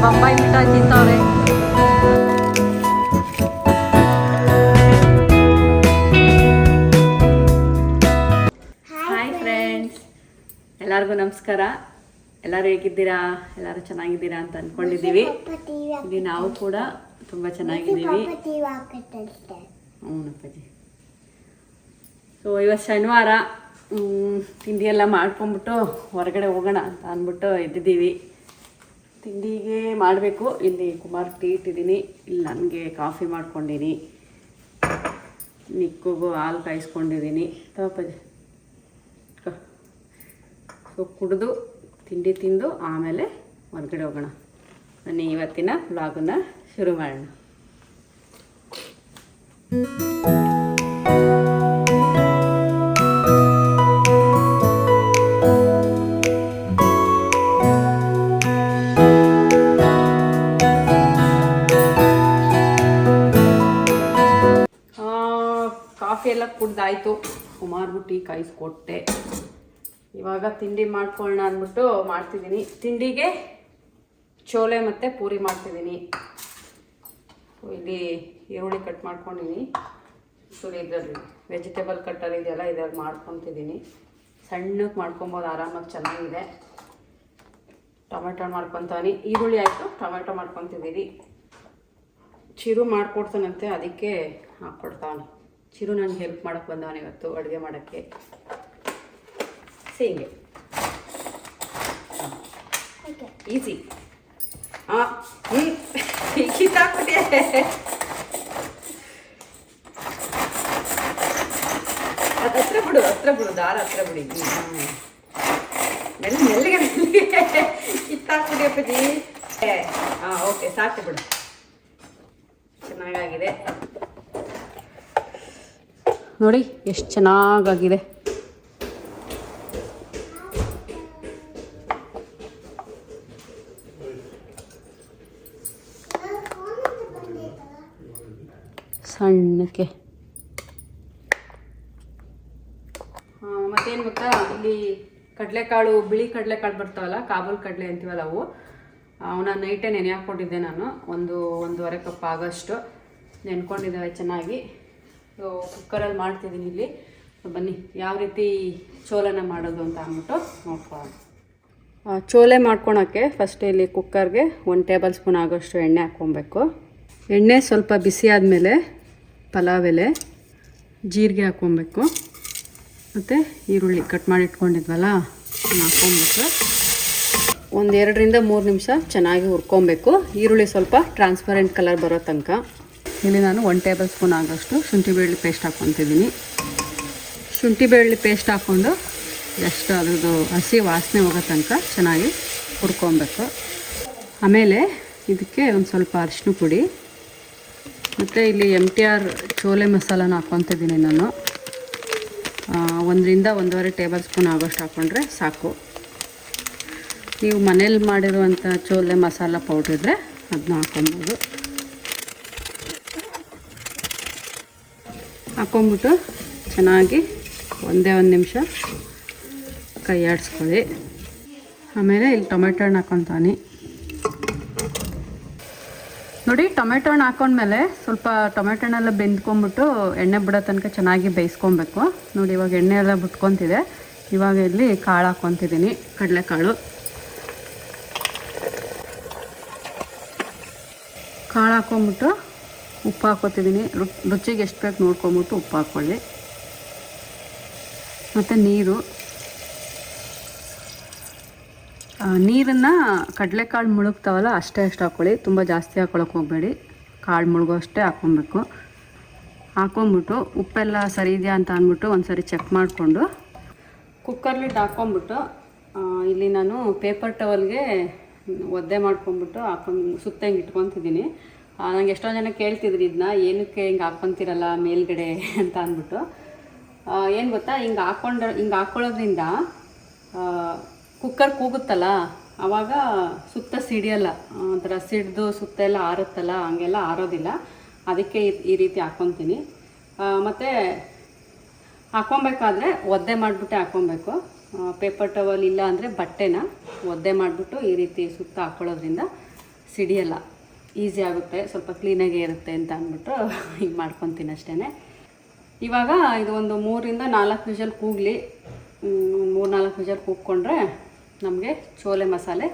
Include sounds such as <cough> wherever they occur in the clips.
ಬೊಂಬಾಯಿ ಮಿಠಾಯಿ ತಿಂತಾವ್ರೆ hi friends ಎಲ್ಲರಿಗೂ ನಮಸ್ಕಾರ. ಎಲ್ಲರೂ ಹೇಗಿದ್ದೀರಾ? ಎಲ್ಲರೂ ಚೆನ್ನಾಗಿದ್ದೀರಾ ಅಂತ ಅಂದ್ಕೊಂಡಿದ್ದೀವಿ ಇಲ್ಲಿ ನಾವು ಕೂಡ ತುಂಬ ಚೆನ್ನಾಗಿದ್ದೀವಿ. ಹ್ಞೂ ಅಪ್ಪಾಜಿ ಸೊ ಇವತ್ತು ಶನಿವಾರ ತಿಂಡಿ ಎಲ್ಲ ಮಾಡ್ಕೊಂಬಿಟ್ಟು ಹೊರಗಡೆ ಹೋಗೋಣ ಅಂತ ಅಂದ್ಬಿಟ್ಟು ಇದ್ದಿದ್ದೀವಿ. ತಿಂಡಿಗೆ ಮಾಡಬೇಕು. ಇಲ್ಲಿ ಕುಮಾರ್ ಟೀ ಇಟ್ಟಿದ್ದೀನಿ. ಇಲ್ಲಿ ನನಗೆ ಕಾಫಿ ಮಾಡ್ಕೊಂಡಿನಿ ನಿಕ್ಕಿಗೂ ಹಾಲು ಕಾಯಿಸ್ಕೊಂಡಿದ್ದೀನಿ. ತಗೋಪ್ಪಾಜಿ ಸೊ ಕುಡಿದು ತಿಂಡಿ ತಿಂದು ಆಮೇಲೆ ಹೊರಗಡೆ ಹೋಗೋಣ. ನಾನು ಇವತ್ತಿನ ವ್ಲಾಗನ್ನ ಶುರು ಮಾಡೋಣ. ಕಾಫಿ ಎಲ್ಲ ಕುಡ್ದಾಯ್ತು. ಸುಮಾರು ಟೀ ಕಾಯಿಸ್ಕೊಟ್ಟೆ. ಇವಾಗ ತಿಂಡಿ ಮಾಡ್ಕೊಳ್ಳೋಣ ಅಂದ್ಬಿಟ್ಟು ಮಾಡ್ತಿದ್ದೀನಿ. ತಿಂಡಿಗೆ ಚೋಲೆ ಮತ್ತು ಪೂರಿ ಮಾಡ್ತಿದ್ದೀನಿ. ಇಲ್ಲಿ ಈರುಳ್ಳಿ ಕಟ್ ಮಾಡ್ಕೊಂಡಿನಿ. ಸೊ ಇದರಲ್ಲಿ ವೆಜಿಟೇಬಲ್ ಕಟ್ಟರ್ ಇದೆಯಲ್ಲ ಇದ್ರಲ್ಲಿ ಮಾಡ್ಕೊತಿದ್ದೀನಿ ಸಣ್ಣಕ್ಕೆ ಮಾಡ್ಕೊಬೋದು ಆರಾಮಾಗಿ ಚೆನ್ನಾಗಿದೆ. ಟೊಮೆಟೊ ಮಾಡ್ಕೊತಾನೆ. ಈರುಳ್ಳಿ ಆಯಿತು ಟೊಮೆಟೊ ಮಾಡ್ಕೊತಿದ್ದೀನಿ ಚಿರು ಮಾಡ್ಕೊಡ್ತಾನಂತೆ ಅದಕ್ಕೆ ಹಾಕ್ಕೊಡ್ತಾನೆ ಚಿರು ನನಗೆ ಹೆಲ್ಪ್ ಮಾಡಕ್ಕೆ ಬಂದವನು ಇವತ್ತು ಅಡುಗೆ ಮಾಡೋಕ್ಕೆ. ಸೇಂಗೆ ಈಸಿ ಹಾಂ ಹ್ಞೂ ಕಿತ್ತಾಕ್ಬಿಟ್ಟೆ ಅದು ಹತ್ರ ಬಿಡು ಹತ್ರ ಬಿಡು ದಾರ ಹತ್ರ ಬಿಡಿ. ಮೆಲ್ಲ ಮೆಲ್ಲಗೆ ಮೆಲ್ಲಗೆ. ಕಿತ್ತಾಕ್ಬಿಡಿ ಅಪ್ಪಾಜಿ. ಹಾಂ ಓಕೆ ಸಾಕು ಬಿಡು. ಚೆನ್ನಾಗಾಗಿದೆ. ನೋಡಿ, ಎಷ್ಟು ಚೆನ್ನಾಗಾಗಿದೆ. ಸಣ್ಣಕ್ಕೆ. ಮತ್ತೇನು ಗೊತ್ತಾ? ಇಲ್ಲಿ ಕಡಲೆಕಾಳು, ಬಿಳಿ ಕಡಲೆಕಾಳು ಬರ್ತಾವಲ್ಲ, ಕಾಬೂಲ್ ಕಡಲೆ ಅಂತೀವಲ್ಲ ಅವು. ಅವನ್ನ ನೈಟೇ ನೆನೆ ಹಾಕ್ಕೊಂಡಿದ್ದೆ ನಾನು. ಒಂದು ಒಂದೂವರೆ ಕಪ್ ಆಗೋಷ್ಟು ನೆನ್ಕೊಂಡಿದ್ದಾವೆ ಚೆನ್ನಾಗಿ. ಕುಕ್ಕರಲ್ಲಿ ಮಾಡ್ತಿದ್ದೀನಿ ಇಲ್ಲಿ. ಬನ್ನಿ, ಯಾವ ರೀತಿ ಚೋಲನ ಮಾಡೋದು ಅಂತ ಅಂದ್ಬಿಟ್ಟು ನೋಡ್ಕೊಳ್ಳೋಣ. ಚೋಲೆ ಮಾಡ್ಕೊಳಕ್ಕೆ ಫಸ್ಟ್ ಇಲ್ಲಿ ಕುಕ್ಕರ್ಗೆ ಒಂದು ಟೇಬಲ್ ಸ್ಪೂನ್ ಆಗೋಷ್ಟು ಎಣ್ಣೆ ಹಾಕ್ಕೊಬೇಕು. ಎಣ್ಣೆ ಸ್ವಲ್ಪ ಬಿಸಿ ಆದಮೇಲೆ ಪಲಾವ್ ಎಲೆ ಜೀರಿಗೆ ಹಾಕ್ಕೊಬೇಕು. ಮತ್ತು ಈರುಳ್ಳಿ ಕಟ್ ಮಾಡಿ ಇಟ್ಕೊಂಡಿದ್ವಲ್ಲ ಹಾಕ್ಕೊಬೇಕು. ಹಾಕ್ಕೊಂಬಿಟ್ಟು ಒಂದು ಎರಡರಿಂದ ಮೂರು ನಿಮಿಷ ಚೆನ್ನಾಗಿ ಹುರ್ಕೊಬೇಕು. ಈರುಳ್ಳಿ ಸ್ವಲ್ಪ ಟ್ರಾನ್ಸ್ಪರೆಂಟ್ ಕಲರ್ ಬರೋ ತನಕ. ಇಲ್ಲಿ ನಾನು ಒನ್ ಟೇಬಲ್ ಸ್ಪೂನ್ ಆಗೋಷ್ಟು ಶುಂಠಿ ಬೆಳ್ಳಿ ಪೇಸ್ಟ್ ಹಾಕ್ಕೊತಿದ್ದೀನಿ. ಶುಂಠಿ ಬೆಳ್ಳಿ ಪೇಸ್ಟ್ ಹಾಕ್ಕೊಂಡು ಎಷ್ಟು ಅದ್ರದ್ದು ಹಸಿ ವಾಸನೆ ಹೋಗೋ ತನಕ ಚೆನ್ನಾಗಿ ಹುರ್ಕೊಬೇಕು. ಆಮೇಲೆ ಇದಕ್ಕೆ ಒಂದು ಸ್ವಲ್ಪ ಅರಿಶಿನ ಪುಡಿ. ಮತ್ತು ಇಲ್ಲಿ ಎಂ ಟಿ ಆರ್ ಚೋಲೆ ಮಸಾಲಾನ ಹಾಕ್ಕೊತಿದ್ದೀನಿ ನಾನು. ಒಂದರಿಂದ ಒಂದೂವರೆ ಟೇಬಲ್ ಸ್ಪೂನ್ ಆಗೋಷ್ಟು ಹಾಕ್ಕೊಂಡ್ರೆ ಸಾಕು. ನೀವು ಮನೇಲಿ ಮಾಡಿರುವಂಥ ಚೋಲೆ ಮಸಾಲ ಪೌಡ್ರ್ ಇದ್ದರೆ ಅದನ್ನ ಹಾಕ್ಕೊಬೋದು. ಹಾಕ್ಕೊಂಬಿಟ್ಟು ಚೆನ್ನಾಗಿ ಒಂದೇ ಒಂದು ನಿಮಿಷ ಕೈ ಆಡಿಸ್ಕೊಳ್ಳಿ. ಆಮೇಲೆ ಇಲ್ಲಿ ಟೊಮೆಟೊ ಹಣ್ಣು ಹಾಕ್ಕೊತಾನೆ ನೋಡಿ, ಟೊಮೆಟೊ ಹಣ್ಣು ಹಾಕೊಂಡ್ಮೇಲೆ ಸ್ವಲ್ಪ ಟೊಮೆಟೊ ಹಣ್ಣೆಲ್ಲ ಬೆಂದ್ಕೊಂಡ್ಬಿಟ್ಟು ಎಣ್ಣೆ ಬಿಡೋ ತನಕ ಚೆನ್ನಾಗಿ ಬೇಯಿಸ್ಕೊಬೇಕು. ನೋಡಿ, ಇವಾಗ ಎಣ್ಣೆ ಎಲ್ಲ ಬಿಟ್ಕೊತಿದೆ. ಇವಾಗ ಇಲ್ಲಿ ಕಾಳು ಹಾಕ್ಕೊತಿದ್ದೀನಿ ಕಡಲೆಕಾಳು. ಕಾಳು ಹಾಕ್ಕೊಂಬಿಟ್ಟು ಉಪ್ಪು ಹಾಕ್ಕೊತಿದ್ದೀನಿ ರುಚಿಗೆ ಎಷ್ಟು ಬೇಕು ನೋಡ್ಕೊಂಬಿಟ್ಟು ಉಪ್ಪು ಹಾಕ್ಕೊಳ್ಳಿ ಮತ್ತು ನೀರು ಆ, ನೀರನ್ನ ಕಡಲೆಕಾಳು ಮುಳುಗ್ತಾವಲ್ಲ ಅಷ್ಟೇ ಅಷ್ಟು ಹಾಕ್ಕೊಳ್ಳಿ ತುಂಬ ಜಾಸ್ತಿ ಹಾಕ್ಕೊಳಕ್ಕೆ ಹೋಗಬೇಡಿ. ಕಾಳು ಮುಳುಗೋ ಅಷ್ಟೇ ಹಾಕ್ಕೊಬೇಕು ಹಾಕ್ಕೊಂಬಿಟ್ಟು ಉಪ್ಪೆಲ್ಲ ಸರಿ ಇದೆಯಾ ಅಂತ ಅಂದ್ಬಿಟ್ಟು ಒಂದು ಸರಿ ಚೆಕ್ ಮಾಡಿಕೊಂಡು ಕುಕ್ಕರ್ ಲಿಡ್ ಹಾಕ್ಕೊಂಬಿಟ್ಟು ಇಲ್ಲಿ ನಾನು ಪೇಪರ್ ಟವಲ್ಗೆ ಒದ್ದೆ ಮಾಡ್ಕೊಂಬಿಟ್ಟು ಹಾಕೊಂಡು ಸುತ್ತ ಹಿಂಗೆ ಇಟ್ಕೊತಿದ್ದೀನಿ ನಂಗೆ ಎಷ್ಟೋ ಜನ ಕೇಳ್ತಿದ್ರು ಇದನ್ನ ಏನಕ್ಕೆ ಹಿಂಗೆ ಹಾಕ್ಕೊಂತಿರಲ್ಲ ಮೇಲ್ಗಡೆ? <laughs> ಅಂತ ಅಂದ್ಬಿಟ್ಟು. ಏನು ಗೊತ್ತಾ, ಹಿಂಗೆ ಹಾಕ್ಕೊಂಡು ಹಿಂಗೆ ಹಾಕ್ಕೊಳ್ಳೋದ್ರಿಂದ ಕುಕ್ಕರ್ ಕೂಗುತ್ತಲ್ಲ ಆವಾಗ ಸುತ್ತ ಸಿಡಿಯಲ್ಲ ಒಂಥರ ಸಿಡ್ದು ಸುತ್ತ ಎಲ್ಲ ಆರುತ್ತಲ್ಲ, ಹಂಗೆಲ್ಲ ಆರೋದಿಲ್ಲ. ಅದಕ್ಕೆ ಈ- ರೀತಿ ಹಾಕ್ಕೊತೀನಿ ಮತ್ತು ಹಾಕ್ಕೊಬೇಕಾದ್ರೆ ಒದ್ದೆ ಮಾಡಿಬಿಟ್ಟೆ ಹಾಕ್ಕೊಬೇಕು ಪೇಪರ್ ಟವಲ್ ಇಲ್ಲ ಅಂದರೆ ಬಟ್ಟೆನ ಒದ್ದೆ ಮಾಡಿಬಿಟ್ಟು ಈ ರೀತಿ ಸುತ್ತ ಹಾಕ್ಕೊಳ್ಳೋದ್ರಿಂದ ಸಿಡಿಯಲ್ಲ, ಈಸಿ ಆಗುತ್ತೆ, ಸ್ವಲ್ಪ ಕ್ಲೀನಾಗೇ ಇರುತ್ತೆ ಅಂತ ಅಂದ್ಬಿಟ್ಟು <laughs> ಈಗ ಮಾಡ್ಕೊತೀನಿ ಅಷ್ಟೇ ಇವಾಗ ಇದು ಒಂದು ಮೂರಿಂದ ನಾಲ್ಕು ವಿಷಲ್ ಕೂಗಲಿ ಮೂರು ನಾಲ್ಕು ವಿಷಲ್ ಕೂಗ್ಕೊಂಡ್ರೆ ನಮಗೆ ಚೋಲೆ ಮಸಾಲೆ.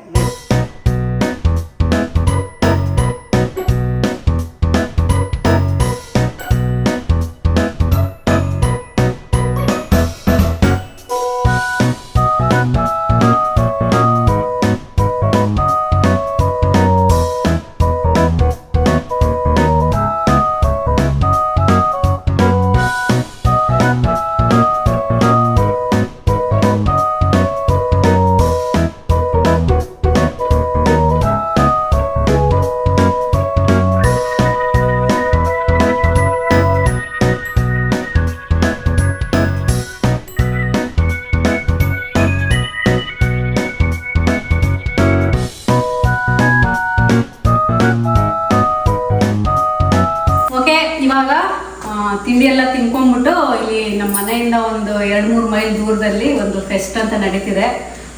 ನಡೀತಿದೆ.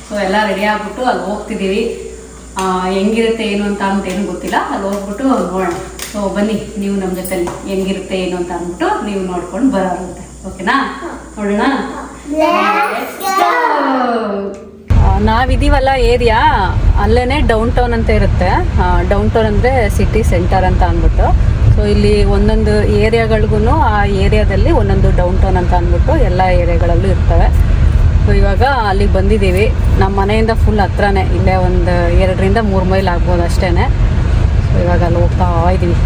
ಸೊ ಎಲ್ಲ ರೆಡಿ ಆಗ್ಬಿಟ್ಟು ಅಲ್ಲಿ ಹೋಗ್ತಿದ್ದೀವಿ. ಹೆಂಗಿರುತ್ತೆ ಏನು ಅಂತ ಅಂದ್ಬಿಟ್ಟು ಏನು ಗೊತ್ತಿಲ್ಲ. ಅಲ್ಲಿ ಹೋಗ್ಬಿಟ್ಟು ನೋಡೋಣ. ಸೊ ಬನ್ನಿ ನೀವು ನಮ್ಮ ಜೊತೆಲಿ. ಹೆಂಗಿರುತ್ತೆ ಏನು ಅಂತ ಅಂದ್ಬಿಟ್ಟು ನೀವು ನೋಡ್ಕೊಂಡು ಬರೋರಂತೆ ಓಕೆನಾ ನೋಡೋಣ. ನಾವಿದೀವಲ್ಲ ಏರಿಯಾ ಅಲ್ಲೇ ಡೌನ್ ಟೌನ್ ಅಂತ ಇರುತ್ತೆ. ಡೌನ್ ಟೌನ್ ಅಂದರೆ ಸಿಟಿ ಸೆಂಟರ್ ಅಂತ ಅಂದ್ಬಿಟ್ಟು. ಸೊ ಇಲ್ಲಿ ಒಂದೊಂದು ಏರಿಯಾಗಳಿಗೂ ಆ ಏರಿಯಾದಲ್ಲಿ ಒಂದೊಂದು ಡೌನ್ ಟೌನ್ ಅಂತ ಅಂದ್ಬಿಟ್ಟು ಎಲ್ಲ ಏರಿಯಾಗಳಲ್ಲೂ ಇರ್ತವೆ. ಸೊ ಇವಾಗ ಅಲ್ಲಿಗೆ ಬಂದಿದ್ದೀವಿ. ನಮ್ಮ ಮನೆಯಿಂದ ಫುಲ್ ಹತ್ರನೇ, ಇಲ್ಲೇ ಒಂದು ಎರಡರಿಂದ ಮೂರು ಮೈಲ್ ಆಗ್ಬೋದು ಅಷ್ಟೇ ಸೊ ಇವಾಗ ಅಲ್ಲಿ ಹೋಗ್ತಾ ಇದ್ದೀವಿ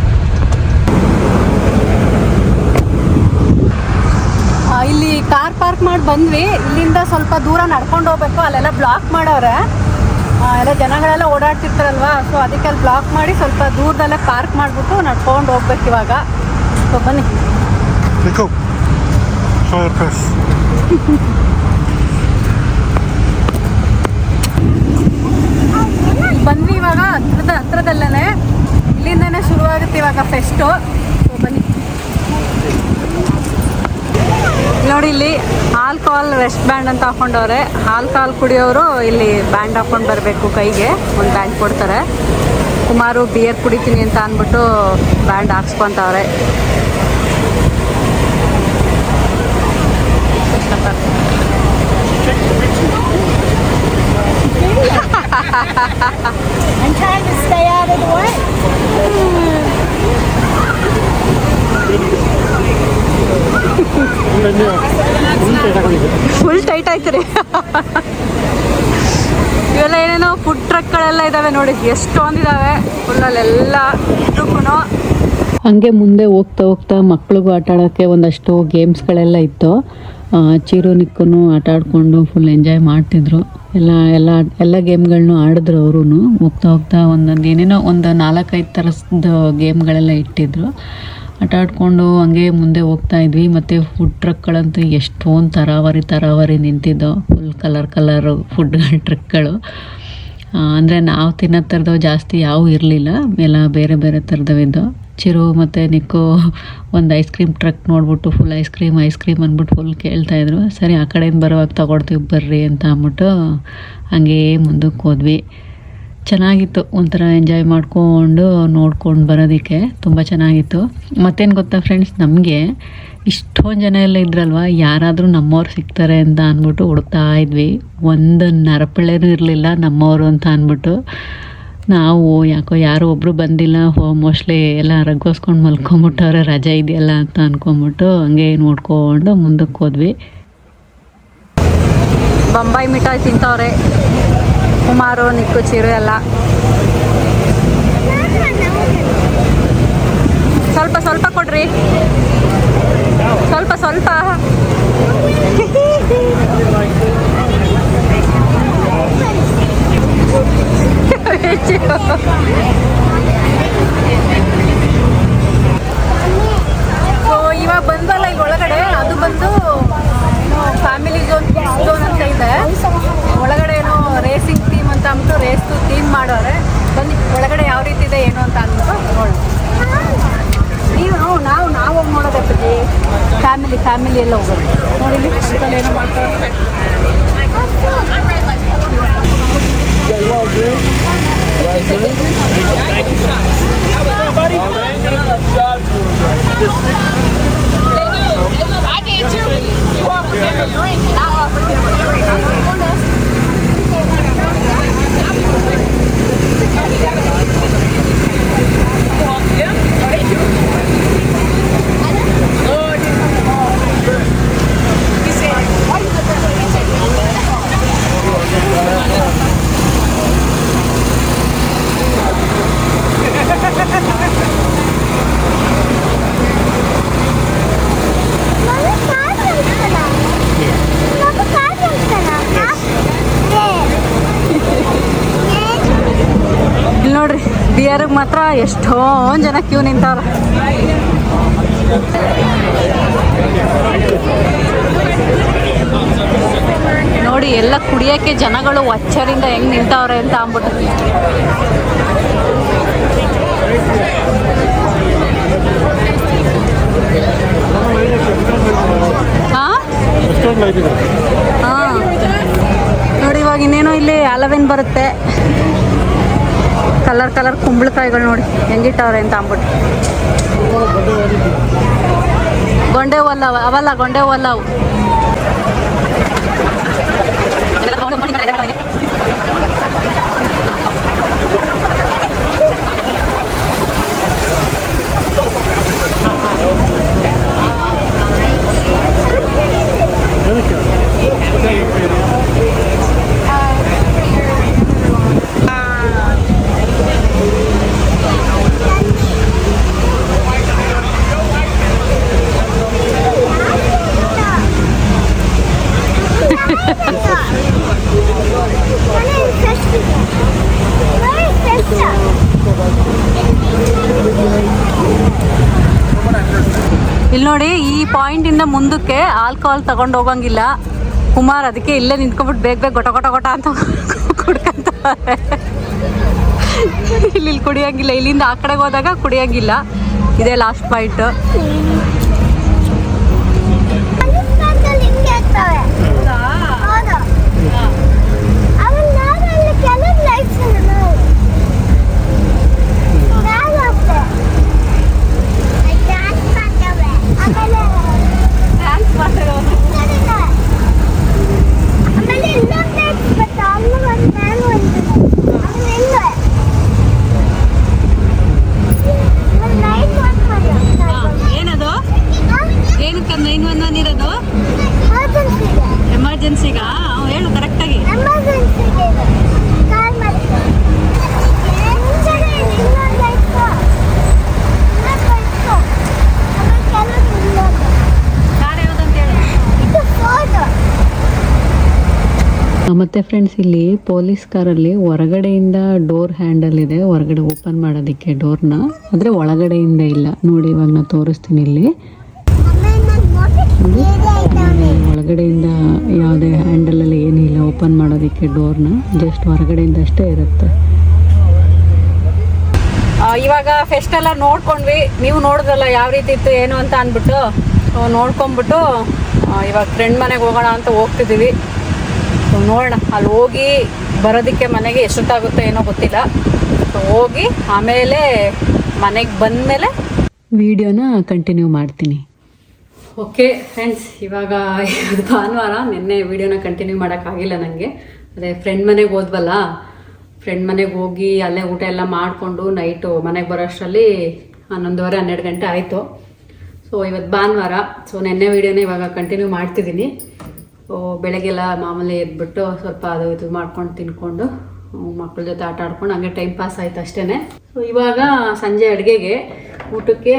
ಇಲ್ಲಿ ಕಾರ್ ಪಾರ್ಕ್ ಮಾಡಿ ಬಂದ್ವಿ. ಇಲ್ಲಿಂದ ಸ್ವಲ್ಪ ದೂರ ನಡ್ಕೊಂಡು ಹೋಗ್ಬೇಕು. ಅಲ್ಲೆಲ್ಲ ಬ್ಲಾಕ್ ಮಾಡವ್ರೆ ಎಲ್ಲ ಜನಗಳೆಲ್ಲ ಓಡಾಡ್ತಿರ್ತಾರಲ್ವ? ಸೊ ಅದಕ್ಕೆ ಅಲ್ಲಿ ಬ್ಲಾಕ್ ಮಾಡಿ ಸ್ವಲ್ಪ ದೂರದಲ್ಲೇ ಪಾರ್ಕ್ ಮಾಡಿಬಿಟ್ಟು ನಡ್ಕೊಂಡು ಹೋಗ್ಬೇಕು ಇವಾಗ. ಸೊ ಬನ್ನಿ. <laughs> ಬಂದ್ವಿ ಇವಾಗ, ಹತ್ರದ ಹತ್ರದಲ್ಲೇ ಇಲ್ಲಿಂದನೇ ಶುರುವಾಗುತ್ತೆ ಇವಾಗ ಫೆಸ್ಟು ಬನ್ನಿ. ನೋಡಿ, ಇಲ್ಲಿ ಆಲ್ಕೋಹಾಲ್ ವೆಸ್ಟ್ ಬ್ಯಾಂಡ್ ಅಂತ ಹಾಕೊಂಡವ್ರೆ. ಆಲ್ಕೋಹಾಲ್ ಕುಡಿಯೋರು ಇಲ್ಲಿ ಬ್ಯಾಂಡ್ ಹಾಕೊಂಡು ಬರಬೇಕು ಕೈಗೆ. ಒಂದು ಬ್ಯಾಂಡ್ ಕೊಡ್ತಾರೆ. ಕುಮಾರು ಬಿಯರ್ ಕುಡಿತೀನಿ ಅಂತ ಅಂದ್ಬಿಟ್ಟು ಬ್ಯಾಂಡ್ ಹಾಕ್ಸ್ಕೊತವ್ರೆ. <laughs> ಫುಲ್ ಟೈಟ್ ಆಯ್ತು ರೀ. ಇವೆಲ್ಲ ಏನೇನೋ ಫುಡ್ ಟ್ರಕ್ಗಳೆಲ್ಲ ಇದಾವೆ ನೋಡಿ ಎಷ್ಟೊಂದಿದಾವೆ ಫುಲ್ಲಲ್ಲೆಲ್ಲ ಇದಕ್ಕೂ ಹಂಗೆ ಮುಂದೆ ಹೋಗ್ತಾ ಹೋಗ್ತಾ ಮಕ್ಳಿಗೂ ಆಟ ಆಡೋಕ್ಕೆ ಒಂದಷ್ಟು ಗೇಮ್ಸ್ಗಳೆಲ್ಲ ಇತ್ತು. ಆ, ಚಿರು ನಿಕ್ಕೂ ಆಟ ಆಡ್ಕೊಂಡು ಫುಲ್ ಎಂಜಾಯ್ ಮಾಡ್ತಿದ್ರು. ಎಲ್ಲ ಎಲ್ಲ ಎಲ್ಲ ಗೇಮ್ಗಳನ್ನೂ ಆಡಿದ್ರು ಅವರು ಹೋಗ್ತಾ ಹೋಗ್ತಾ ಒಂದೊಂದು ಏನೇನೋ ಒಂದು ನಾಲ್ಕೈದು ಥರದ ಗೇಮ್ಗಳೆಲ್ಲ ಇಟ್ಟಿದ್ರು. ಆಟ ಆಡ್ಕೊಂಡು ಹಂಗೆ ಮುಂದೆ ಹೋಗ್ತಾ ಇದ್ವಿ. ಮತ್ತು ಫುಡ್ ಟ್ರಕ್ಗಳಂತೂ ಎಷ್ಟೊಂದು ತರಾವರಿ ತರಾವರಿ ನಿಂತಿದ್ದೋ. ಫುಲ್ ಕಲರ್ ಕಲರು ಫುಡ್ಗಳ ಟ್ರಕ್ಗಳು ಅಂದರೆ ನಾವು ತಿನ್ನೋ ಥರದವು ಜಾಸ್ತಿ ಯಾವೂ ಇರಲಿಲ್ಲ. ಎಲ್ಲ ಬೇರೆ ಬೇರೆ ಥರದವಿದ್ದು ಚಿರು ಮತ್ತು ನಿಕ್ಕು ಒಂದು ಐಸ್ ಕ್ರೀಮ್ ಟ್ರಕ್ ನೋಡ್ಬಿಟ್ಟು full ice cream ice cream ಅಂದ್ಬಿಟ್ಟು ಫುಲ್ ಕೇಳ್ತಾಯಿದ್ರು ಸರಿ, ಆ ಕಡೆಯಿಂದ ಬರುವಾಗ ತಗೊಳ್ತೀವಿ ಬರ್ರಿ ಅಂತ ಅಂದ್ಬಿಟ್ಟು ಹಂಗೇ ಮುಂದಕ್ಕೆ ಹೋದ್ವಿ. ಚೆನ್ನಾಗಿತ್ತು, ಒಂಥರ ಎಂಜಾಯ್ ಮಾಡಿಕೊಂಡು ನೋಡ್ಕೊಂಡು ಬರೋದಕ್ಕೆ ತುಂಬ ಚೆನ್ನಾಗಿತ್ತು. ಮತ್ತೇನು ಗೊತ್ತಾ ಫ್ರೆಂಡ್ಸ್ ನಮಗೆ ಇಷ್ಟೊಂದು ಜನ ಎಲ್ಲ ಇದ್ರಲ್ವ, ಯಾರಾದರೂ ನಮ್ಮವ್ರು ಸಿಗ್ತಾರೆ ಅಂತ ಅಂದ್ಬಿಟ್ಟು ಹುಡುಕ್ತಾ ಇದ್ವಿ. ಒಂದು ನರಪಳೆನೂ ಇರಲಿಲ್ಲ ನಮ್ಮವರು ಅಂತ ಅಂದ್ಬಿಟ್ಟು ನಾವು ಯಾಕೋ ಯಾರೋ ಒಬ್ಬರು ಬಂದಿಲ್ಲ ಹೋ ಮೋಸ್ಟ್ಲಿ ಎಲ್ಲ ರಗ್ಗೋಸ್ಕೊಂಡು ಮಲ್ಕೊಂಬಿಟ್ಟವ್ರೆ, ರಜೆ ಇದೆಯಲ್ಲ ಅಂತ ಅಂದ್ಕೊಂಬಿಟ್ಟು ಹಂಗೆ ನೋಡ್ಕೊಂಡು ಮುಂದಕ್ಕೆ ಹೋದ್ವಿ. ಬೊಂಬಾಯಿ ಮಿಠಾಯಿ ತಿಂತವ್ರೆ. ಕುಮಾರು ನಿಕ್ಕು ಚೀರು ಎಲ್ಲ. ಸ್ವಲ್ಪ ಸ್ವಲ್ಪ ಕೊಡ್ರಿ. ಸ್ವಲ್ಪ ಸ್ವಲ್ಪ. <laughs> ಮಾಡೋರೆ. ಬನ್ನಿ, ಒಳಗಡೆ ಯಾವ ರೀತಿ ಇದೆ, ಏನು ಅಂತ ಅಂದ್ಬಿಟ್ಟು ನೋಡೋಣ. ನೀವು ನಾವು ನಾವು ಹೋಗಿ ನೋಡೋದಕ್ಕೆ ಫ್ಯಾಮಿಲಿ ಫ್ಯಾಮಿಲಿ ಎಲ್ಲ ಹೋಗೋದು. ನೋಡಿ ಮಾಡ್ತಾರೆ. Yeah. ಎಷ್ಟೊಂದು ಜನ ಕ್ಯೂ ನಿಂತವ್ರ. ನೋಡಿ, ಎಲ್ಲ ಕುಡಿಯಕ್ಕೆ ಜನಗಳು ಒಚ್ಚರಿಂದ ಹೆಂಗ್ ನಿಂತಾವ್ರೆ ಅಂತ ಅಂದ್ಬಿಟ್ಟು. ಹಾ. ನೋಡಿ, ಇವಾಗ ಇನ್ನೇನೋ ಇಲ್ಲಿ ಅಲವೆನ್ ಬರುತ್ತೆ. ಕಲರ್ ಕಲರ್ ಕುಂಬಳಕಾಯಿಗಳು ನೋಡಿ. ಹೆಂಗಿಟ್ಟವ್ರೆ ಅಂತ ಅಂದ್ಬಿಟ್ಟು. ಗೊಂಡೆ ಒಲ್ಲವ ಅವ- ಅವಲ್ಲ ಗೊಂಡೆ ಒಲ್ಲ ಅವು ಏನಕ್ಕೆ ಇಲ್ಲಿ ನೋಡಿ ಈ ಪಾಯಿಂಟ್ ಇಂದ ಆಲ್ಕೋಹಾಲ್ ತಗೊಂಡು ಹೋಗಂಗಿಲ್ಲ. ಕುಮಾರ್ ಅದಕ್ಕೆ ಇಲ್ಲೇ ನಿಂತ್ಕೊಂಡ್ಬಿಟ್ಟು ಬೇಗ ಬೇಗ ಗೊಟ ಗೊಟ ಗೊಟ ಅಂತ ಕುಡ್ಕಂತಾರೆ. ಇಲ್ಲಿ ಇಲ್ಲಿ ಕುಡಿಯಂಗಿಲ್ಲ. ಇಲ್ಲಿಂದ ಆ ಕಡೆಗೆ ಹೋದಾಗ ಕುಡಿಯಂಗಿಲ್ಲ. ಇದೇ ಲಾಸ್ಟ್ ಪಾಯಿಂಟ್ ಆಮೇಲೆ ಇನ್ನೊಂದು ಬಟ್ ಅಮ್ಮ ಒಂದು ನಾನು ಒಂದು ಅದು ಹೆಂಗೆ ನೈಟ್ ವರ್ಕ್ ಮಾಡಿ ಏನದು ಏನಕ್ಕೆ ನೈನ್ ಒನ್ ಒನ್ ಇರೋದು? ಎಮರ್ಜೆನ್ಸಿಗೆ ಹೇಳು ಕರೆಕ್ಟಾಗಿ ಮತ್ತೆ ಫ್ರೆಂಡ್ಸ್ ಇಲ್ಲಿ ಪೊಲೀಸ್ ಕಾರಲ್ಲಿ ಹೊರಗಡೆಯಿಂದ ಡೋರ್ ಹ್ಯಾಂಡಲ್ ಇದೆ. ಹೊರಗಡೆ ಓಪನ್ ಮಾಡೋದಕ್ಕೆ ಡೋರ್ನ ಆದರೆ ಒಳಗಡೆಯಿಂದ ಇಲ್ಲ. ನೋಡಿ ಇವಾಗ ನಾನು ತೋರಿಸ್ತೀನಿ ಇಲ್ಲಿ ಆಮೇಲೆ ನಾನು ನೋಡಿ ಆಮೇಲೆ ಒಳಗಡೆಯಿಂದ ಯಾವುದೇ ಹ್ಯಾಂಡಲಲ್ಲಿ ಏನಿಲ್ಲ ಓಪನ್ ಮಾಡೋದಕ್ಕೆ ಡೋರ್ನ ಜಸ್ಟ್ ಹೊರಗಡೆಯಿಂದ ಅಷ್ಟೇ ಇರುತ್ತೆ. ಇವಾಗ ಫೆಸ್ಟ್ ಎಲ್ಲ ನೋಡ್ಕೊಂಡ್ವಿ. ನೀವು ನೋಡಿದ್ರಲ್ಲ ಯಾವ ರೀತಿ ಇತ್ತು ಏನು ಅಂತ ಅಂದ್ಬಿಟ್ಟು ನೋಡ್ಕೊಂಬಿಟ್ಟು ಇವಾಗ ಫ್ರೆಂಡ್ ಮನೆಗೆ ಹೋಗೋಣ ಅಂತ ಹೋಗ್ತಿದ್ದೀವಿ. ಸೊ ನೋಡೋಣ. ಅಲ್ಲಿ ಹೋಗಿ ಬರೋದಕ್ಕೆ ಮನೆಗೆ ಎಷ್ಟೊತ್ತಾಗುತ್ತೋ ಏನೋ ಗೊತ್ತಿಲ್ಲ. ಸೊ ಹೋಗಿ ಆಮೇಲೆ ಮನೆಗೆ ಬಂದಮೇಲೆ ವಿಡಿಯೋನ ಕಂಟಿನ್ಯೂ ಮಾಡ್ತೀನಿ. ಓಕೆ ಫ್ರೆಂಡ್ಸ್ ಇವಾಗ ಇವತ್ತು ಭಾನುವಾರ ನಿನ್ನೆ ವಿಡಿಯೋನ ಕಂಟಿನ್ಯೂ ಮಾಡೋಕ್ಕಾಗಿಲ್ಲ ನನಗೆ ಅದೇ ಫ್ರೆಂಡ್ ಮನೆಗೆ ಹೋದ್ವಲ್ಲ ಫ್ರೆಂಡ್ ಮನೆಗೆ ಹೋಗಿ ಅಲ್ಲೇ ಊಟ ಎಲ್ಲ ಮಾಡಿಕೊಂಡು ನೈಟು ಮನೆಗೆ ಬರೋ ಅಷ್ಟರಲ್ಲಿ ಹನ್ನೊಂದುವರೆ, ಹನ್ನೆರಡು ಗಂಟೆ ಆಯಿತು. ಸೊ ಇವತ್ತು ಭಾನುವಾರ ಸೊ ನಿನ್ನೆ ವಿಡಿಯೋನ ಇವಾಗ ಕಂಟಿನ್ಯೂ ಮಾಡ್ತಿದ್ದೀನಿ. ಬೆಳಗ್ಗೆಲ್ಲ ಮಾಮೂಲಿ ಎದ್ಬಿಟ್ಟು ಸ್ವಲ್ಪ ಅದು ಇದು ಮಾಡ್ಕೊಂಡು ತಿನ್ಕೊಂಡು ಮಕ್ಕಳ ಜೊತೆ ಆಟ ಆಡ್ಕೊಂಡು ಹಂಗೆ ಟೈಮ್ ಪಾಸ್ ಆಯ್ತು ಅಷ್ಟೇ ಸೊ ಇವಾಗ ಸಂಜೆ ಅಡುಗೆಗೆ ಊಟಕ್ಕೆ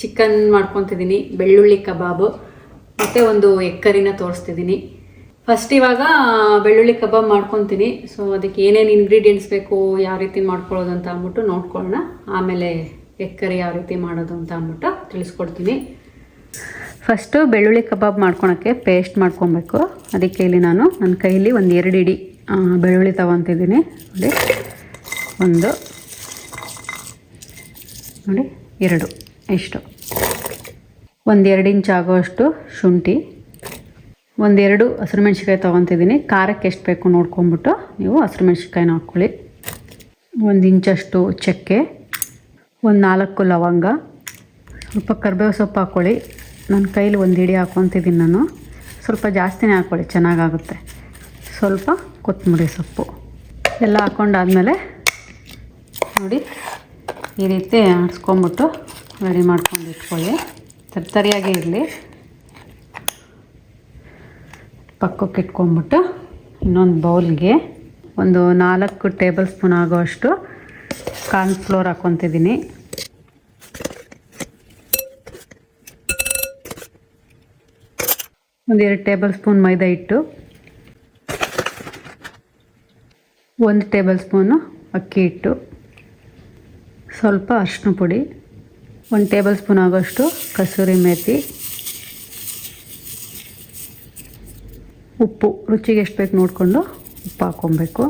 ಚಿಕನ್ ಮಾಡ್ಕೊತಿದ್ದೀನಿ ಬೆಳ್ಳುಳ್ಳಿ ಕಬಾಬು, ಮತ್ತು ಒಂದು ಎಕ್ಕರಿನ ತೋರಿಸ್ತಿದ್ದೀನಿ ಫಸ್ಟ್ ಇವಾಗ ಬೆಳ್ಳುಳ್ಳಿ ಕಬಾಬ್ ಮಾಡ್ಕೊತೀನಿ. ಸೊ ಅದಕ್ಕೆ ಏನೇನು ಇಂಗ್ರೀಡಿಯೆಂಟ್ಸ್ ಬೇಕು, ಯಾವ ರೀತಿ ಮಾಡ್ಕೊಳ್ಳೋದು ಅಂತ ಅಂದ್ಬಿಟ್ಟು ನೋಡ್ಕೊಳ್ಳೋಣ. ಆಮೇಲೆ ಎಕ್ಕರಿ ಯಾವ ರೀತಿ ಮಾಡೋದು ಅಂತ ಅಂದ್ಬಿಟ್ಟು ತಿಳಿಸ್ಕೊಡ್ತೀನಿ. ಫಸ್ಟು ಬೆಳ್ಳುಳ್ಳಿ ಕಬಾಬ್ ಮಾಡ್ಕೊಳಕ್ಕೆ ಪೇಸ್ಟ್ ಮಾಡ್ಕೊಬೇಕು. ಅದಕ್ಕೆ ಇಲ್ಲಿ ನಾನು ನನ್ನ ಕೈಲಿ ಒಂದು ಎರಡು ಇಡಿ ಬೆಳ್ಳುಳ್ಳಿ ತಗೊತಿದ್ದೀನಿ ನೋಡಿ, ಒಂದು, ನೋಡಿ, ಎರಡು. ಇಷ್ಟು. ಒಂದೆರಡು ಇಂಚ್ ಆಗೋಷ್ಟು ಶುಂಠಿ. ಒಂದೆರಡು ಹಸಿರು ಮೆಣ್ಸಿಕಾಯಿ ತೊಗೊತಿದ್ದೀನಿ. ಖಾರಕ್ಕೆ ಎಷ್ಟು ಬೇಕು ನೋಡ್ಕೊಂಬಿಟ್ಟು ನೀವು ಹಸಿರು ಮೆಣ್ಸಿಕಾಯಿನ ಹಾಕ್ಕೊಳ್ಳಿ. ಒಂದು ಇಂಚಷ್ಟು ಚಕ್ಕೆ. ಒಂದು ನಾಲ್ಕು ಲವಂಗ. ಸ್ವಲ್ಪ ಕರಿಬೇವು ಸೊಪ್ಪು ಹಾಕ್ಕೊಳ್ಳಿ. ನನ್ನ ಕೈಲಿ ಒಂದು ಹಿಡಿ ಹಾಕ್ಕೊತಿದ್ದೀನಿ ನಾನು. ಸ್ವಲ್ಪ ಜಾಸ್ತಿನೇ ಹಾಕ್ಕೊಳ್ಳಿ, ಚೆನ್ನಾಗಾಗುತ್ತೆ. ಸ್ವಲ್ಪ ಕೊತ್ತಂಬರಿ ಸೊಪ್ಪು. ಎಲ್ಲ ಹಾಕ್ಕೊಂಡಾದಮೇಲೆ ನೋಡಿ ಈ ರೀತಿ ಆಡಿಸ್ಕೊಂಬಿಟ್ಟು ರೆಡಿ ಮಾಡ್ಕೊಂಡು ಇಟ್ಕೊಳ್ಳಿ. ತರ್ತರಿಯಾಗೇ ಇರಲಿ. ಪಕ್ಕಕ್ಕೆ ಇಟ್ಕೊಂಬಿಟ್ಟು ಇನ್ನೊಂದು ಬೌಲ್ಗೆ ಒಂದು ನಾಲ್ಕು ಟೇಬಲ್ ಸ್ಪೂನ್ ಆಗೋಷ್ಟು ಕಾರ್ನ್ಫ್ಲೋರ್ ಹಾಕ್ಕೊತಿದ್ದೀನಿ. ಒಂದೆರಡು ಟೇಬಲ್ ಸ್ಪೂನ್ ಮೈದಾ ಹಿಟ್ಟು. ಒಂದು ಟೇಬಲ್ ಸ್ಪೂನು ಅಕ್ಕಿ ಹಿಟ್ಟು. ಸ್ವಲ್ಪ ಅರಿಶಿನ ಪುಡಿ. ಒಂದು ಟೇಬಲ್ ಸ್ಪೂನ್ ಆಗೋಷ್ಟು ಕಸೂರಿ ಮೇಥಿ ಉಪ್ಪು, ರುಚಿಗೆ ಎಷ್ಟು ಬೇಕು ನೋಡಿಕೊಂಡು ಉಪ್ಪು ಹಾಕ್ಕೊಬೇಕು.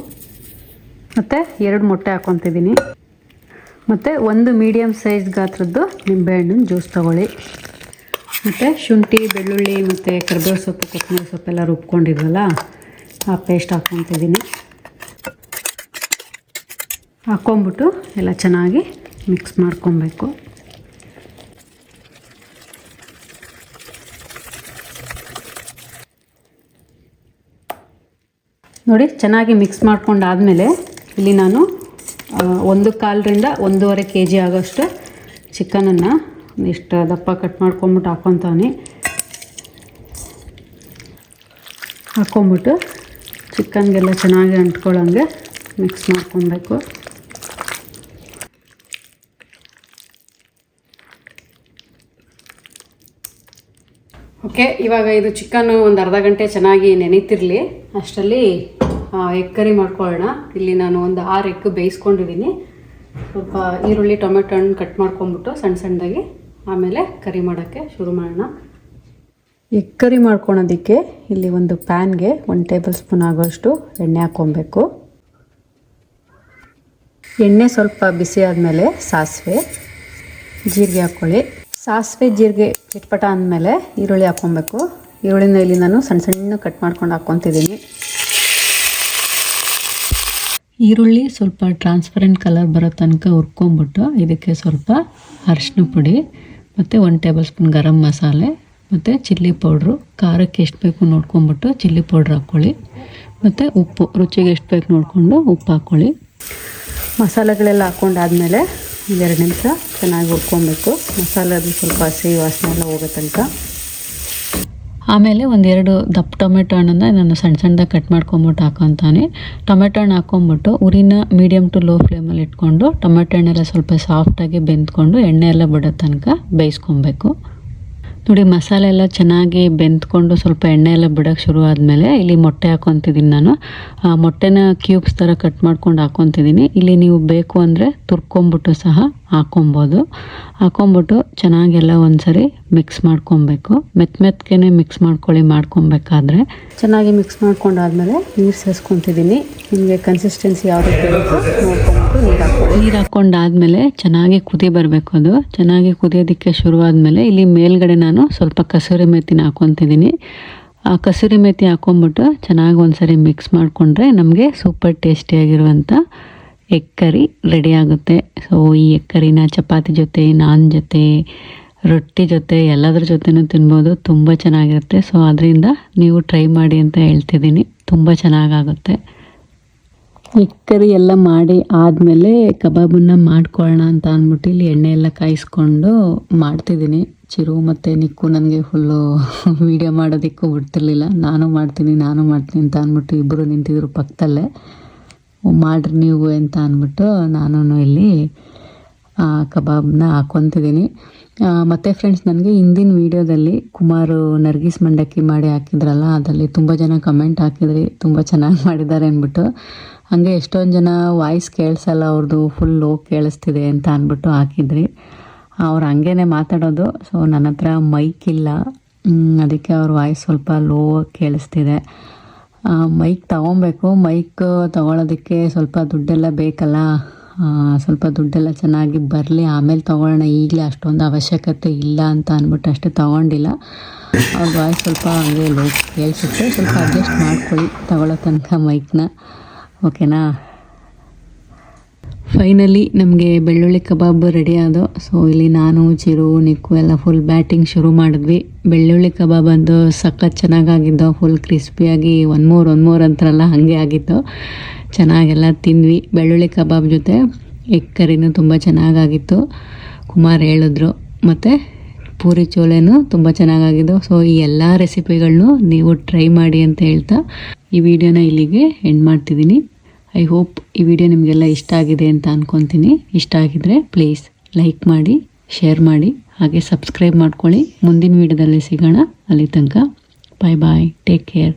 ಮತ್ತು ಎರಡು ಮೊಟ್ಟೆ ಹಾಕ್ಕೊತಿದ್ದೀನಿ. ಮತ್ತು ಒಂದು ಮೀಡಿಯಮ್ ಸೈಜ್ ಗಾತ್ರದ್ದು ನಿಂಬೆಹಣ್ಣಿನ ಜ್ಯೂಸ್ ತೊಗೊಳ್ಳಿ. ಮತ್ತು ಶುಂಠಿ, ಬೆಳ್ಳುಳ್ಳಿ ಮತ್ತು ಕರಿಬೇವು ಸೊಪ್ಪು, ಕೊತ್ತಂಬರಿ ಸೊಪ್ಪೆಲ್ಲ ರುಬ್ಕೊಂಡಿದ್ವಲ್ಲ, ಆ ಪೇಸ್ಟ್ ಹಾಕ್ಕೊತಿದ್ದೀನಿ. ಹಾಕ್ಕೊಂಬಿಟ್ಟು ಎಲ್ಲ ಚೆನ್ನಾಗಿ ಮಿಕ್ಸ್ ಮಾಡ್ಕೊಬೇಕು. ನೋಡಿ, ಚೆನ್ನಾಗಿ ಮಿಕ್ಸ್ ಮಾಡ್ಕೊಂಡಾದಮೇಲೆ ಇಲ್ಲಿ ನಾನು ಒಂದು ಕಾಲರಿಂದ ಒಂದೂವರೆ ಕೆ ಜಿ ಆಗೋಷ್ಟು ಚಿಕನನ್ನು ಇಷ್ಟು ದಪ್ಪ ಕಟ್ ಮಾಡ್ಕೊಂಬಿಟ್ಟು ಹಾಕ್ಕೊತಾನೆ ಹಾಕ್ಕೊಂಬಿಟ್ಟು ಚಿಕನ್ಗೆಲ್ಲ ಚೆನ್ನಾಗಿ ಅಂಟ್ಕೊಳ್ಳೋಂಗೆ ಮಿಕ್ಸ್ ಮಾಡ್ಕೊಬೇಕು. ಓಕೆ ಇವಾಗ ಇದು ಚಿಕನ್ನು ಒಂದು ಅರ್ಧ ಗಂಟೆ ಚೆನ್ನಾಗಿ ನೆನೀತಿರಲಿ. ಅಷ್ಟರಲ್ಲಿ ಎಗ್ ಕರಿ ಮಾಡ್ಕೊಳ್ಳೋಣ. ಇಲ್ಲಿ ನಾನು ಒಂದು ಆರು ಎಗ್ ಬೇಯಿಸ್ಕೊಂಡಿದ್ದೀನಿ. ಸ್ವಲ್ಪ ಈರುಳ್ಳಿ, ಟೊಮೆಟೊ ಹಣ್ಣು ಕಟ್ ಮಾಡ್ಕೊಂಬಿಟ್ಟು ಸಣ್ಣ ಸಣ್ಣದಾಗಿ ಆಮೇಲೆ ಕರಿ ಮಾಡೋಕ್ಕೆ ಶುರು ಮಾಡೋಣ. ಎಗ್ ಕರಿ ಮಾಡ್ಕೊಳೋದಕ್ಕೆ ಇಲ್ಲಿ ಒಂದು ಪ್ಯಾನ್ಗೆ ಒಂದು ಟೇಬಲ್ ಸ್ಪೂನ್ ಆಗೋಷ್ಟು ಎಣ್ಣೆ ಹಾಕ್ಕೊಬೇಕು. ಎಣ್ಣೆ ಸ್ವಲ್ಪ ಬಿಸಿ ಆದಮೇಲೆ ಸಾಸಿವೆ, ಜೀರಿಗೆ ಹಾಕ್ಕೊಳ್ಳಿ. ಸಾಸಿವೆ, ಜೀರಿಗೆ ಚಿಟ್ಪಟ ಅಂದಮೇಲೆ ಈರುಳ್ಳಿ ಹಾಕ್ಕೊಬೇಕು. ಈರುಳ್ಳಿನ ಇಲ್ಲಿ ನಾನು ಸಣ್ಣ ಸಣ್ಣ ಕಟ್ ಮಾಡ್ಕೊಂಡು ಹಾಕ್ಕೊತಿದ್ದೀನಿ. ಈರುಳ್ಳಿ ಸ್ವಲ್ಪ ಟ್ರಾನ್ಸ್ಪರೆಂಟ್ ಕಲರ್ ಬರೋ ತನಕ ಹುರ್ಕೊಂಬಿಟ್ಟು ಇದಕ್ಕೆ ಸ್ವಲ್ಪ ಅರಿಶಿನ ಪುಡಿ ಮತ್ತು one table spoon garam masala ಮತ್ತು ಚಿಲ್ಲಿ ಪೌಡ್ರು ಖಾರಕ್ಕೆ ಎಷ್ಟು ಬೇಕು ನೋಡ್ಕೊಂಬಿಟ್ಟು ಚಿಲ್ಲಿ ಪೌಡ್ರ್ ಹಾಕ್ಕೊಳ್ಳಿ. ಮತ್ತು ಉಪ್ಪು, ರುಚಿಗೆ ಎಷ್ಟು ಬೇಕು ನೋಡಿಕೊಂಡು ಉಪ್ಪು ಹಾಕ್ಕೊಳ್ಳಿ. ಮಸಾಲೆಗಳೆಲ್ಲ ಹಾಕ್ಕೊಂಡಾದಮೇಲೆ ಎರಡು ನಿಮಿಷ ಚೆನ್ನಾಗಿ ಹುರ್ಕೊಬೇಕು. ಮಸಾಲೆದು ಸ್ವಲ್ಪ ಹಸಿ ವಾಸನೆ ಎಲ್ಲ ಹೋಗೋ ತನಕ. ಆಮೇಲೆ ಒಂದೆರಡು ದಪ್ಪ ಟೊಮೆಟೊ ಹಣ್ಣನ್ನು ನಾನು ಸಣ್ಣ ಸಣ್ಣದಾಗಿ ಕಟ್ ಮಾಡ್ಕೊಂಬಿಟ್ಟು ಹಾಕೊತಾನೆ. ಟೊಮೆಟೊ ಹಣ್ಣು ಹಾಕೊಂಬಿಟ್ಟು ಉರಿನ ಮೀಡಿಯಮ್ ಟು ಲೋ ಫ್ಲೇಮಲ್ಲಿ ಇಟ್ಕೊಂಡು ಟೊಮೆಟೊ ಹಣ್ಣೆಲ್ಲ ಸ್ವಲ್ಪ ಸಾಫ್ಟಾಗಿ ಬೆಂದ್ಕೊಂಡು ಎಣ್ಣೆ ಎಲ್ಲ ಬಿಡೋ ತನಕ ಬೇಯಿಸ್ಕೊಬೇಕು. ನೋಡಿ ಮಸಾಲೆ ಎಲ್ಲ ಚೆನ್ನಾಗಿ ಬೆಂದ್ಕೊಂಡು ಸ್ವಲ್ಪ ಎಣ್ಣೆ ಎಲ್ಲ ಬಿಡೋಕ್ಕೆ ಶುರು ಆದಮೇಲೆ ಇಲ್ಲಿ ಮೊಟ್ಟೆ ಹಾಕೊತಿದ್ದೀನಿ ನಾನು. ಮೊಟ್ಟೆನ ಕ್ಯೂಬ್ಸ್ ಥರ ಕಟ್ ಮಾಡ್ಕೊಂಡು ಹಾಕೊತಿದ್ದೀನಿ. ಇಲ್ಲಿ ನೀವು ಬೇಕು ಅಂದರೆ ತುರ್ಕೊಂಬಿಟ್ಟು ಸಹ ಹಾಕ್ಕೊಬೋದು ಹಾಕ್ಕೊಂಬಿಟ್ಟು ಚೆನ್ನಾಗೆಲ್ಲ ಒಂದ್ಸರಿ ಮಿಕ್ಸ್ ಮಾಡ್ಕೊಬೇಕು. ಮೆತ್ತ ಮೆತ್ತಗೆ ಮಿಕ್ಸ್ ಮಾಡ್ಕೊಳ್ಳಿ ಮಾಡ್ಕೊಬೇಕಾದ್ರೆ. ಚೆನ್ನಾಗಿ ಮಿಕ್ಸ್ ಮಾಡ್ಕೊಂಡಾದ್ಮೇಲೆ ನೀರು ಸೇರಿಸ್ಕೊತಿದ್ದೀನಿ ನಿಮಗೆ ಕನ್ಸಿಸ್ಟೆನ್ಸಿ ಯಾವ ರೀತಿ ನೋಡ್ಕೊಂಬಿಟ್ಟು ನೀರು ಹಾಕ್ಕೊಳ್ಳಿ. ನೀರು ಹಾಕ್ಕೊಂಡಾದ್ಮೇಲೆ ಚೆನ್ನಾಗಿ ಕುದಿ ಬರಬೇಕು ಅದು. ಚೆನ್ನಾಗಿ ಕುದಿಯೋದಕ್ಕೆ ಶುರುವಾದ್ಮೇಲೆ ಇಲ್ಲಿ ಮೇಲ್ಗಡೆ ನಾನು ಸ್ವಲ್ಪ ಕಸೂರಿ ಮೆತ್ತಿನ ಹಾಕ್ಕೊತಿದ್ದೀನಿ ಆ ಕಸೂರಿ ಮೆಥಿ ಹಾಕೊಂಬಿಟ್ಟು ಚೆನ್ನಾಗಿ ಒಂದ್ಸರಿ ಮಿಕ್ಸ್ ಮಾಡಿಕೊಂಡ್ರೆ ನಮಗೆ ಸೂಪರ್ ಟೇಸ್ಟಿಯಾಗಿರುವಂಥ ಎಗ್ ಕರಿ ರೆಡಿ ಆಗುತ್ತೆ. ಸೊ ಈ ಎಗ್ ಕರಿನ ಚಪಾತಿ ಜೊತೆ, ನಾನ್ ಜೊತೆ, ರೊಟ್ಟಿ ಜೊತೆ, ಎಲ್ಲದ್ರ ಜೊತೆನೂ ತಿನ್ಬೋದು. ತುಂಬ ಚೆನ್ನಾಗಿರುತ್ತೆ. ಸೊ ಅದರಿಂದ ನೀವು ಟ್ರೈ ಮಾಡಿ ಅಂತ ಹೇಳ್ತಿದ್ದೀನಿ. ತುಂಬ ಚೆನ್ನಾಗಾಗುತ್ತೆ. ಎಗ್ ಕರಿ ಎಲ್ಲ ಮಾಡಿ ಆದಮೇಲೆ ಕಬಾಬನ್ನು ಮಾಡ್ಕೊಳ್ಳೋಣ ಅಂತ ಅಂದ್ಬಿಟ್ಟು ಇಲ್ಲಿ ಎಣ್ಣೆ ಎಲ್ಲ ಕಾಯಿಸ್ಕೊಂಡು ಮಾಡ್ತಿದ್ದೀನಿ. ಚಿರು ಮತ್ತು ನಿಕ್ಕು ನನಗೆ ಫುಲ್ಲು ವೀಡಿಯೋ ಮಾಡೋದಕ್ಕೂ ಬಿಡ್ತಿರ್ಲಿಲ್ಲ. ನಾನು ಮಾಡ್ತೀನಿ ನಾನು ಮಾಡ್ತೀನಿ ಅಂತ ಅಂದ್ಬಿಟ್ಟು ಇಬ್ಬರು ನಿಂತಿದ್ರು ಪಕ್ಕದಲ್ಲೇ. ಮಾಡ್ರಿ ನೀವು ಅಂತ ಅಂದ್ಬಿಟ್ಟು ನಾನು ಇಲ್ಲಿ ಕಬಾಬ್ನ ಹಾಕ್ಕೊತಿದ್ದೀನಿ. ಮತ್ತು ಫ್ರೆಂಡ್ಸ್ ನನಗೆ ಹಿಂದಿನ ವೀಡಿಯೋದಲ್ಲಿ ಕುಮಾರು ನರ್ಗಿಸ್ ಮಂಡಕ್ಕಿ ಮಾಡಿ ಹಾಕಿದ್ರಲ್ಲ, ಅದರಲ್ಲಿ ತುಂಬ ಜನ ಕಮೆಂಟ್ ಹಾಕಿದ್ರಿ, ತುಂಬ ಚೆನ್ನಾಗಿ ಮಾಡಿದ್ದಾರೆ ಅಂದ್ಬಿಟ್ಟು. ಹಾಗೆ ಎಷ್ಟೊಂದು ಜನ ವಾಯ್ಸ್ ಕೇಳಿಸಲ್ಲ ಅವ್ರದ್ದು ಫುಲ್ ಲೋ ಕೇಳಿಸ್ತಿದೆ ಅಂತ ಅಂದ್ಬಿಟ್ಟು ಹಾಕಿದ್ರಿ. ಅವ್ರು ಹಂಗೇ ಮಾತಾಡೋದು ಸೊ ನನ್ನ ಹತ್ರ ಮೈಕ್ ಇಲ್ಲ. ಅದಕ್ಕೆ ಅವ್ರ ವಾಯ್ಸ್ ಸ್ವಲ್ಪ ಲೋ ಕೇಳಿಸ್ತಿದೆ. ಮೈಕ್ ತಗೊಬೇಕು. ಮೈಕ್ ತಗೊಳ್ಳೋದಕ್ಕೆ ಸ್ವಲ್ಪ ದುಡ್ಡೆಲ್ಲ ಬೇಕಲ್ಲ? ಸ್ವಲ್ಪ ದುಡ್ಡೆಲ್ಲ ಚೆನ್ನಾಗಿ ಬರಲಿ, ಆಮೇಲೆ ತೊಗೊಳ್ಳೋಣ. ಈಗಲೇ ಅಷ್ಟೊಂದು ಅವಶ್ಯಕತೆ ಇಲ್ಲ ಅಂತ ಅಂದ್ಬಿಟ್ಟು ಅಷ್ಟೇ ತೊಗೊಂಡಿಲ್ಲ. ಅವ್ರ ವಾಯ್ಸ್ ಸ್ವಲ್ಪ ಹಂಗೆ ಲೋ ಕೇಳಿಸುತ್ತೆ. ಸ್ವಲ್ಪ ಅಡ್ಜಸ್ಟ್ ಮಾಡ್ಕೊಳ್ಳಿ ತಗೊಳ್ಳೋ ತನಕ ಮೈಕ್ನ ಓಕೆನಾ ಫೈನಲಿ ನಮಗೆ ಬೆಳ್ಳುಳ್ಳಿ ಕಬಾಬ್ ರೆಡಿ ಆದವು. ಸೊ ಇಲ್ಲಿ ನಾನು, ಚಿರು, ನಿಕ್ಕು ಎಲ್ಲ ಫುಲ್ ಬ್ಯಾಟಿಂಗ್ ಶುರು ಮಾಡಿದ್ವಿ. ಬೆಳ್ಳುಳ್ಳಿ ಕಬಾಬ್ ಅಂದು ಸಖತ್ ಚೆನ್ನಾಗಾಗಿದ್ದು ಫುಲ್ ಕ್ರಿಸ್ಪಿಯಾಗಿ ಒನ್ ಮೋರ್ ಒನ್ ಮೋರ್ ಅಂತಾರಲ್ಲ ಹಾಗೆ ಆಗಿತ್ತು. ಚೆನ್ನಾಗೆಲ್ಲ ತಿಂದ್ವಿ. ಬೆಳ್ಳುಳ್ಳಿ ಕಬಾಬ್ ಜೊತೆ ಎಗ್ ಕರಿನೂ ತುಂಬ ಚೆನ್ನಾಗಾಗಿತ್ತು. ಕುಮಾರ್ ಹೇಳಿದ್ರು. ಮತ್ತು ಪೂರಿ ಚೋಲೆನೂ ತುಂಬ ಚೆನ್ನಾಗಾಗಿದ್ದು. ಸೊ ಈ ಎಲ್ಲ ರೆಸಿಪಿಗಳನ್ನೂ ನೀವು ಟ್ರೈ ಮಾಡಿ ಅಂತ ಹೇಳ್ತಾ ಈ ವಿಡಿಯೋನ ಇಲ್ಲಿಗೆ ಎಂಡ್ ಮಾಡ್ತಿದ್ದೀನಿ. ಐ ಹೋಪ್ ಈ ವಿಡಿಯೋ ನಿಮಗೆಲ್ಲ ಇಷ್ಟ ಆಗಿದೆ ಅಂತ ಅಂದ್ಕೊತೀನಿ ಇಷ್ಟ ಆಗಿದ್ರೆ ಪ್ಲೀಸ್ ಲೈಕ್ ಮಾಡಿ ಶೇರ್ ಮಾಡಿ, ಹಾಗೆ ಸಬ್ಸ್ಕ್ರೈಬ್ ಮಾಡ್ಕೊಳ್ಳಿ. ಮುಂದಿನ ವಿಡಿಯೋದಲ್ಲಿ ಸಿಗೋಣ. ಅಲ್ಲಿ ತನಕ ಬಾಯ್ ಬಾಯ್ ಟೇಕ್ ಕೇರ್